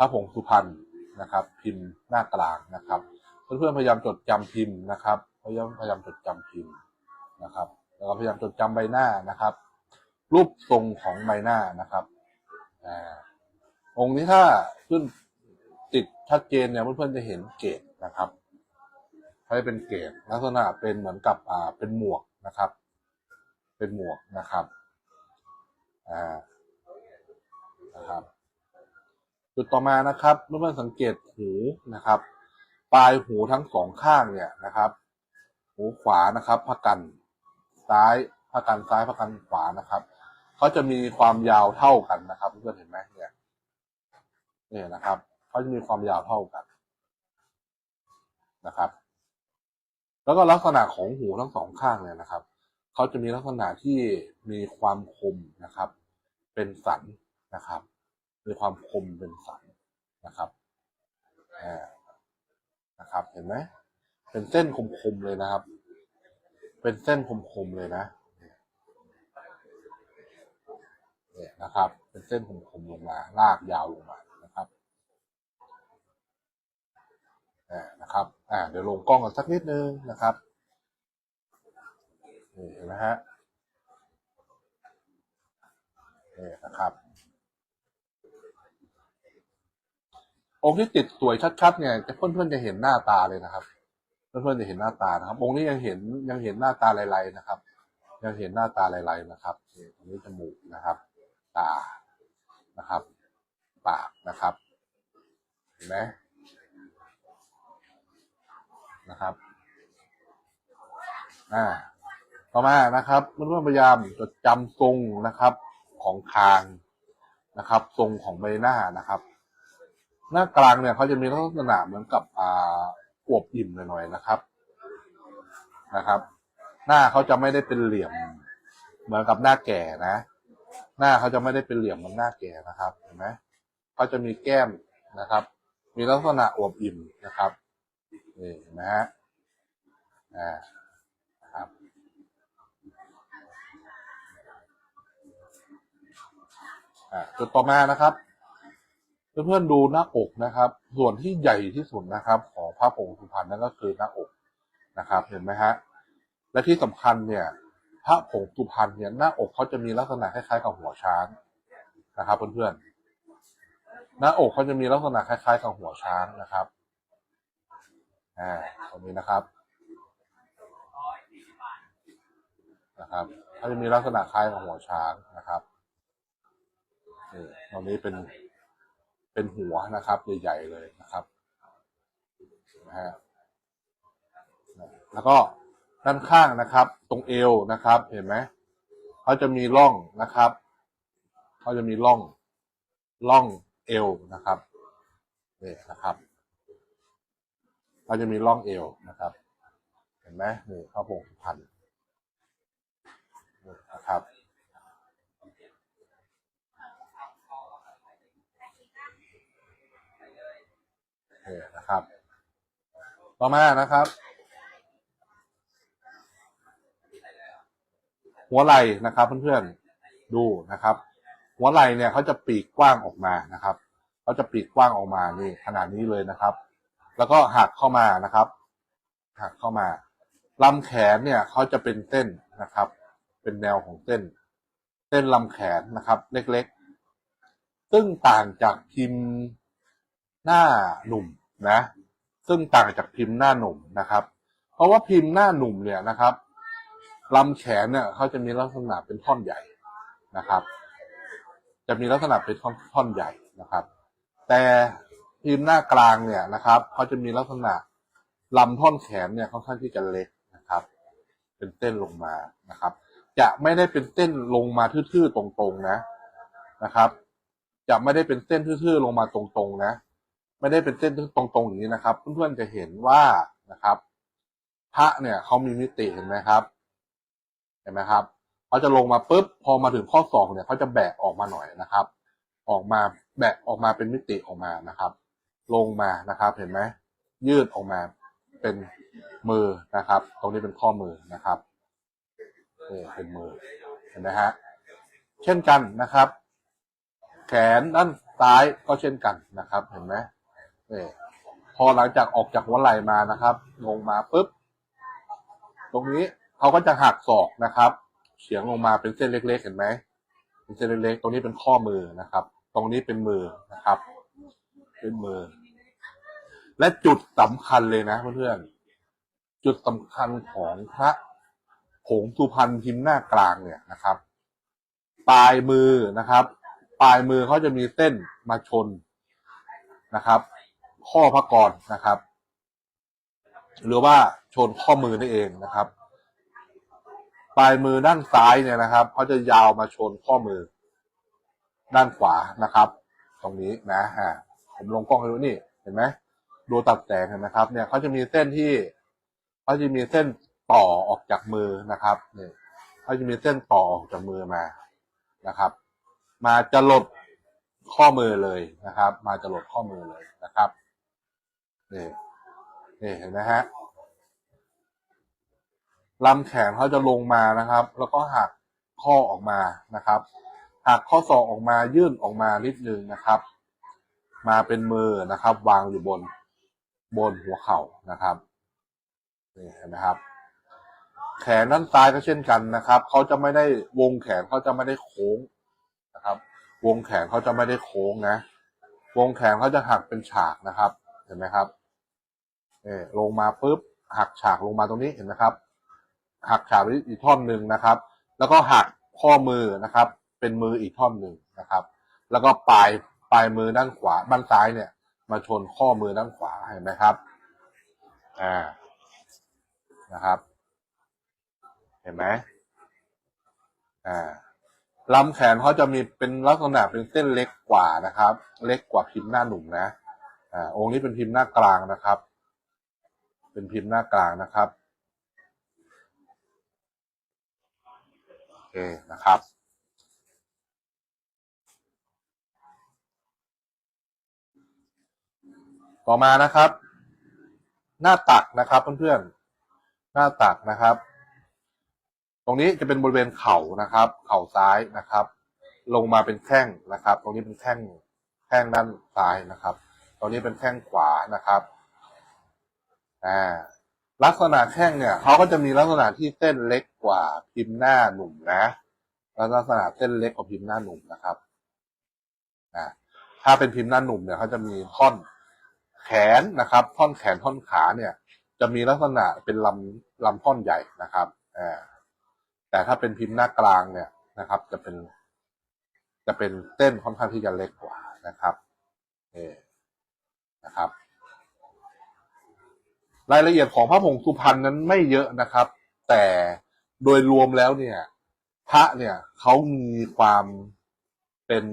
ระผงสุพรรณนะครับ พิมพ์หน้ากลางนะครับ เพื่อนๆพยายามจดจำพิมพ์นะครับพยายามพยายามจดจำพิมพ์นะครับแล้วก็พยายามจดจำใบหน้านะครับ รูปทรงของใบหน้านะครับอ่าองค์นี้ถ้าขึ้นติดชัดเจนเนี่ยเพื่อนๆจะเห็นเกตนะครับเขาจะเป็นเกตลักษณะเป็นเหมือนกับอ่าเป็นหมวกนะครับ เป็นหมวกนะครับอ่านะครับ จุดต่อมานะครับเพื่อนๆสังเกตหูนะครับ ปลายหูทั้งสองข้างเนี่ยนะครับ หูขวานะครับพักกันซ้ายพักกันซ้ายพักันขวานะครับเขาจะมีความยาวเท่ากันนะครับเพื่อนๆเห็นไหมเนี่ยเนี่ยนะครับเขาจะมีความยาวเท่ากันนะครับ แล้วก็ลักษณะของหูทั้งสองข้างเนี่ยนะครับเขาจะมีลักษณะที่มีความคมนะครับ เป็นสันนะครับ มีความคมเป็นสันนะครับอ่านะครับ เห็นไหมเป็นเส้นคมๆเลยนะครับ เป็นเส้นคมๆเลยนะเนี่ยนะครับ เป็นเส้นคมๆลงมา ลากยาวลงมานะครับอ่านะครับ อ่า เดี๋ยวลงกล้องกันสักนิดนึงนะครับนี่เห็นไหมฮะนี่นะครับ องค์ที่ติดสวยชัดๆเนี่ยเพื่อนๆจะเห็นหน้าตาเลยนะครับ เพื่อนๆจะเห็นหน้าตานะครับ องค์นี้ยังเห็นยังเห็นหน้าตาลายๆนะครับ ยังเห็นหน้าตาลายๆนะครับตรงนี้จมูกนะครับ ตานะครับ ปากนะครับ เห็นไหมนะครับอ่าต่อมานะครับเพื่อนๆพยายามจดจำทรงนะครับของคางนะครับ ทรงของใบหน้านะครับ หน้ากลางเนี่ยเขาจะมีลักษณะเหมือนกับอ่าอวบอิ่มหน่อยๆนะครับนะครับ หน้าเขาจะไม่ได้เป็นเหลี่ยม เหมือนกับหน้าแก่นะ หน้าเขาจะไม่ได้เป็นเหลี่ยมเหมือนหน้าแก่นะครับเห็นไหมเขาจะมีแก้มนะครับ มีลักษณะอวบอิ่มนะครับนี่เห็นไหมฮะอ่าครับอ่าจุดต่อมานะครับ เพื่อนๆดูหน้าอกนะครับ ส่วนที่ใหญ่ที่สุดนะครับ ของพระผงสุพรรณนั่นก็คือหน้าอกนะครับ เห็นไหมฮะและที่สำคัญเนี่ย พระผงสุพรรณเนี่ยหน้าอกเขาจะมีลักษณะคล้ายๆกับหัวช้างนะครับ เพื่อนๆหน้าอกเขาจะมีลักษณะคล้ายๆกับหัวช้างนะครับอ่าตรงนี้นะครับนะครับเขาจะมีลักษณะคล้ายกับหัวช้างนะครับนี่ตรงนี้เป็น เป็นหัวนะครับ ใหญ่ๆเลยนะครับนะฮะแล้วก็ด้านข้างนะครับ ตรงเอวนะครับ เห็นไหมเขาจะมีร่องนะครับเขาจะมีร่องร่องเอวนะครับนี่นะครับเขาจะมีร่องเอวนะครับ เห็นไหมนี่ข้าวผงสุพรรณนี่นะครับ นี่นะ ครับ ต่อมานะครับ หัวไหล่นะครับ เพื่อนๆดูนะครับ หัวไหล่เนี่ยเขาจะปีกกว้างออกมานะครับเขาจะปีกกว้างออกมานี่ขนาดนี้เลยนะครับ แล้วก็หักเข้ามานะครับ หักเข้ามาลำแขนเนี่ยเขาจะเป็นเส้นนะครับ เป็นแนวของเส้น เส้นลำแขนนะครับ เล็กๆซึ่งต่างจากพิมพ์หน้าหนุ่ม นะ ซึ่งต่างจากพิมพ์หน้าหนุ่มนะครับ เพราะว่าพิมพ์หน้าหนุ่มเนี่ยนะครับลำแขนเนี่ยเขาจะมีลักษณะเป็นท่อนใหญ่นะครับ จะมีลักษณะเป็นท่อนท่อนใหญ่นะครับ แต่พิมพ์หน้ากลางเนี่ยนะครับเขาจะมีลักษณะลำท่อนแขนเนี่ยค่อนข้างที่จะเล็กนะครับ เป็นเส้นลงมานะครับ จะไม่ได้เป็นเส้นลงมาทื่อๆตรงๆนะนะครับ จะไม่ได้เป็นเส้นทื่อๆลงมาตรงๆนะ ไม่ได้เป็นเส้นตรงๆอย่างนี้นะครับ เพื่อนๆจะเห็นว่านะครับ พระเนี่ยเขามีมิติเห็นไหมครับ เห็นไหมครับเขาจะลงมาปุ๊บพอมาถึงข้อศอกเนี่ยเขาจะแบกออกมาหน่อยนะครับ ออกมาแบกออกมาเป็นมิติออกมานะครับ ลงมานะครับ เห็นไหมยืดออกมาเป็นมือนะครับ ตรงนี้เป็นข้อมือนะครับนี่เป็นมือเห็นไหมฮะเช่นกันนะครับ แขนด้านซ้ายก็เช่นกันนะครับ เห็นไหม นี่พอหลังจากออกจากหัวไหล่มานะครับ ลงมาปุ๊บ ตรงนี้เขาก็จะหักศอกนะครับเฉียงลงมาเป็นเส้นเล็ก ๆ เห็นไหมเป็นเส้นเล็กๆ ตรงนี้เป็นข้อมือนะครับ ตรงนี้เป็นมือนะครับ เป็นมือ และจุดสำคัญเลยนะเพื่อนๆจุดสำคัญของพระผงสุพรรณพิมพ์หน้ากลางเนี่ยนะครับ ปลายมือนะครับ ปลายมือเขาจะมีเส้นมาชนนะครับ ข้อพระกรนะครับ หรือว่าชนข้อมือนั่นเองนะครับ ปลายมือด้านซ้ายเนี่ยนะครับเขาจะยาวมาชนข้อมือ ด้านขวานะครับ ตรงนี้นะฮะผมลงกล้องให้ดูนี่เห็นไหมดูตัดแสงเห็นไหมครับ เนี่ยเขาจะมีเส้นที่เขาจะมีเส้นต่อออกจากมือนะครับเนี่ยเขาจะมีเส้นต่อออกจากมือมานะครับ มาจะหลดข้อมือเลยนะครับ มาจะหลดข้อมือเลยนะครับ นี่นี่เห็นไหมฮะลำแขนเขาจะลงมานะครับ แล้วก็หักข้อออกมานะครับหักข้อศอกออกมายื่นออกมานิดนึงนะครับ มาเป็นมือนะครับ วางอยู่บนบนหัวเข่านะครับนี่เห็นไหมครับ แขนด้านซ้ายก็เช่นกันนะครับเขาจะไม่ได้วงแขนเขาจะไม่ได้โค้งนะครับ วงแขนเขาจะไม่ได้โค้งนะ วงแขนเขาจะหักเป็นฉากนะครับ เห็นไหมครับ ลงมาปุ๊บหักฉากลงมาตรงนี้เห็นไหมครับ หักฉากอีกท่อนหนึ่งนะครับ แล้วก็หักข้อมือนะครับ เป็นมืออีกท่อนหนึ่งนะครับ แล้วก็ปลายปลายมือด้านขวาด้านซ้ายเนี่ย มาชนข้อมือด้านขวาเห็นไหมครับอ่านะครับ เห็นไหมอ่าลำแขนเขาจะมีเป็นลักษณะเป็นเส้นเล็กกว่านะครับ เล็กกว่าพิมพ์หน้าหนุ่มนะอ่าองค์นี้เป็นพิมพ์หน้ากลางนะครับ เป็นพิมพ์หน้ากลางนะครับโอเคนะครับ ต่อมานะครับ หน้าตักนะครับเพื่อนๆหน้าตักนะครับ ตรงนี้จะเป็นบริเวณเข่านะครับ เข่าซ้ายนะครับ ลงมาเป็นแข้งนะครับ ตรงนี้เป็นแข้งแข้งด้านซ้ายนะครับ ตรงนี้เป็นแข้งขวานะครับ อ่าลักษณะแข้งเนี่ยเขาก็จะมีลักษณะที่เส้นเล็กกว่าพิมพ์หน้าหนุ่มนะแล้วลักษณะเส้นเล็กกว่าพิมพ์หน้าหนุ่มนะครับอ่าถ้าเป็นพิมพ์หน้าหนุ่มเนี่ยเขาจะมีท่อนแขนนะครับ ท่อนแขนท่อนขาเนี่ย จะมีลักษณะเป็นลำลำท่อนใหญ่นะครับอ่าแต่ถ้าเป็นพิมพ์หน้ากลางเนี่ยนะครับ จะเป็น จะเป็นเส้นค่อนข้างที่จะเล็กกว่านะครับนี่นะครับ รายละเอียดของพระผงสุพรรณนั้นไม่เยอะนะครับ แต่โดยรวมแล้วเนี่ย พระเนี่ยเขามีความเป็น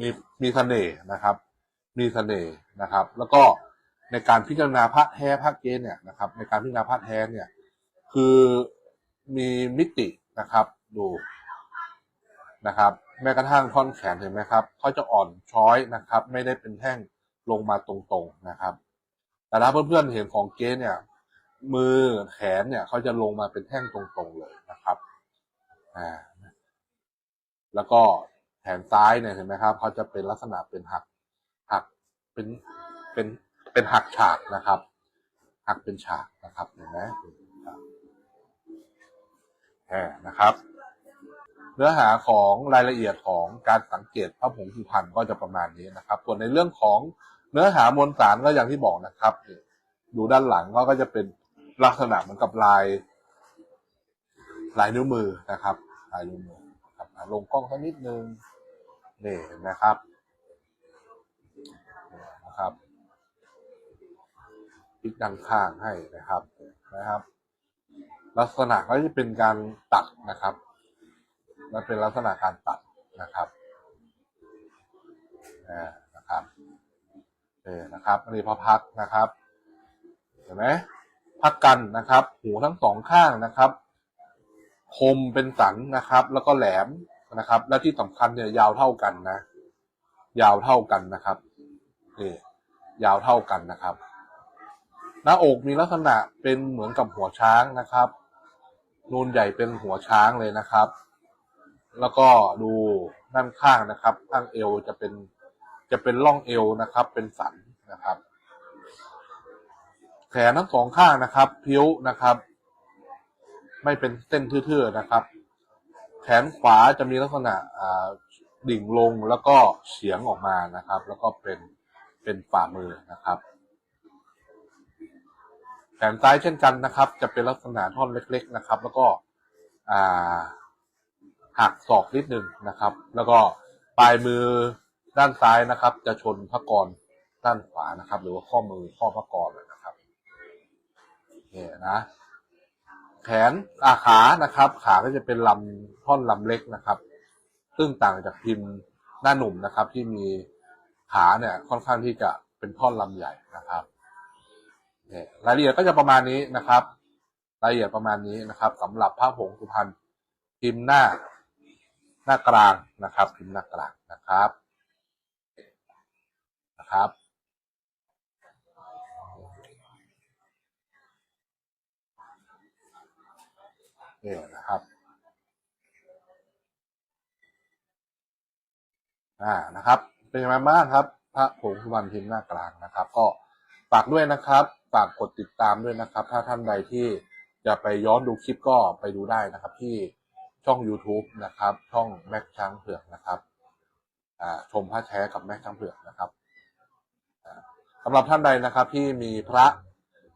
มีมีเสน่ห์นะครับ มีเสน่ห์นะครับ แล้วก็ในการพิจารณาพระแท้พระเกศเนี่ยนะครับ ในการพิจารณาพระแท้เนี่ย คือมีมิตินะครับดูนะครับ แม้กระทั่งท่อนแขนเห็นไหมครับเขาจะอ่อนช้อยนะครับ ไม่ได้เป็นแท่งลงมาตรงๆนะครับ แต่ถ้าเพื่อนๆเห็นของเก๊เนี่ย มือแขนเนี่ยเขาจะลงมาเป็นแท่งตรงๆเลยนะครับอ่าแล้วก็แขนซ้ายเนี่ยเห็นไหมครับเขาจะเป็นลักษณะเป็นหักหักเป็นเป็นเป็นหักฉากนะครับ หักเป็นฉากนะครับเห็นไหมแหมนะครับ เนื้อหาของรายละเอียดของการสังเกตพระผงสุพรรณก็จะประมาณนี้นะครับ ส่วนในเรื่องของ เนื้อหามวลสารก็อย่างที่บอกนะครับดูด้านหลังก็จะเป็นลักษณะเหมือนกับลาย ลายนิ้วมือนะครับ ลายนิ้วมือครับลงกล้องสักนิดนึงนี่เห็นไหมครับนะครับพลิกด้านข้างให้นะครับนะครับ ลักษณะก็จะเป็นการตัดนะครับมันเป็นลักษณะการตัดนะครับอ่า เออนะครับนนี้พระพักนะครับ เห็นไหมพักกันนะครับ หูทั้งสองข้างนะครับ คมเป็นสันนะครับ แล้วก็แหลมนะครับ และที่สำคัญเนี่ยยาวเท่ากันนะ ยาวเท่ากันนะครับนี่ยาวเท่ากันนะครับ หน้าอกมีลักษณะเป็นเหมือนกับหัวช้างนะครับนูนใหญ่เป็นหัวช้างเลยนะครับ แล้วก็ดูด้านข้างนะครับ ข้างเอวจะเป็น จะเป็นร่องเอวนะครับ เป็นสันนะครับ แขนทั้งสองข้างนะครับพิ้วนะครับ ไม่เป็นเส้นทื่อๆนะครับ แขนขวาจะมีลักษณะดิ่งลงแล้วก็เฉียงออกมานะครับ แล้วก็เป็นเป็นฝ่ามือนะครับ แขนซ้ายเช่นกันนะครับ จะเป็นลักษณะท่อนเล็ก ๆนะครับ แล้วก็หักศอกนิดหนึ่งนะครับ แล้วก็ปลายมือ ด้านซ้ายนะครับ จะชนพระกรด้านขวานะครับ หรือว่าข้อมือข้อพระกรนะครับเนี่ยนะ แขนอาขานะครับ ขาก็จะเป็นลำท่อนลำเล็กนะครับ ซึ่งต่างจากพิมพ์หน้าหนุ่มนะครับ ที่มีขาเนี่ยค่อนข้างที่จะเป็นท่อนลำใหญ่นะครับเนี่ยรายละเอียดก็จะประมาณนี้นะครับ รายละเอียดประมาณนี้นะครับสำหรับผ้าผงสุพรรณพิมพ์หน้าหน้ากลางนะครับ พิมพ์หน้ากลางนะครับ นะครับเนี่ยนะครับ อ่านะครับ เป็นยังไงบ้างครับพระผงสุวรรณพิมพ์หน้ากลางนะครับ ก็ฝากด้วยนะครับฝากกดติดตามด้วยนะครับ ถ้าท่านใดที่จะไปย้อนดูคลิปก็ไปดูได้นะครับ ที่ช่อง YouTube นะครับ ช่องแม็กช้างเผือกนะครับชมพระแท้กับแม็กช้างเผือกนะครับ สำหรับท่านใดนะครับ ที่มีพระ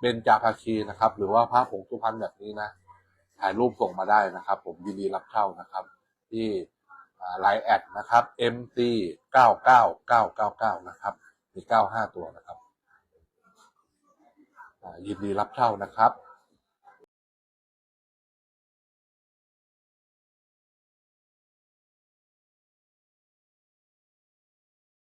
เบญจภาคีนะครับ หรือว่าพระผงสุพรรณแบบนี้นะ ถ่ายรูปส่งมาได้นะครับ ผมยินดีรับเช่านะครับ ที่ไลน์แอดนะครับ MT 99999นะครับมี 95 ตัวนะครับยินดีรับเช่านะครับ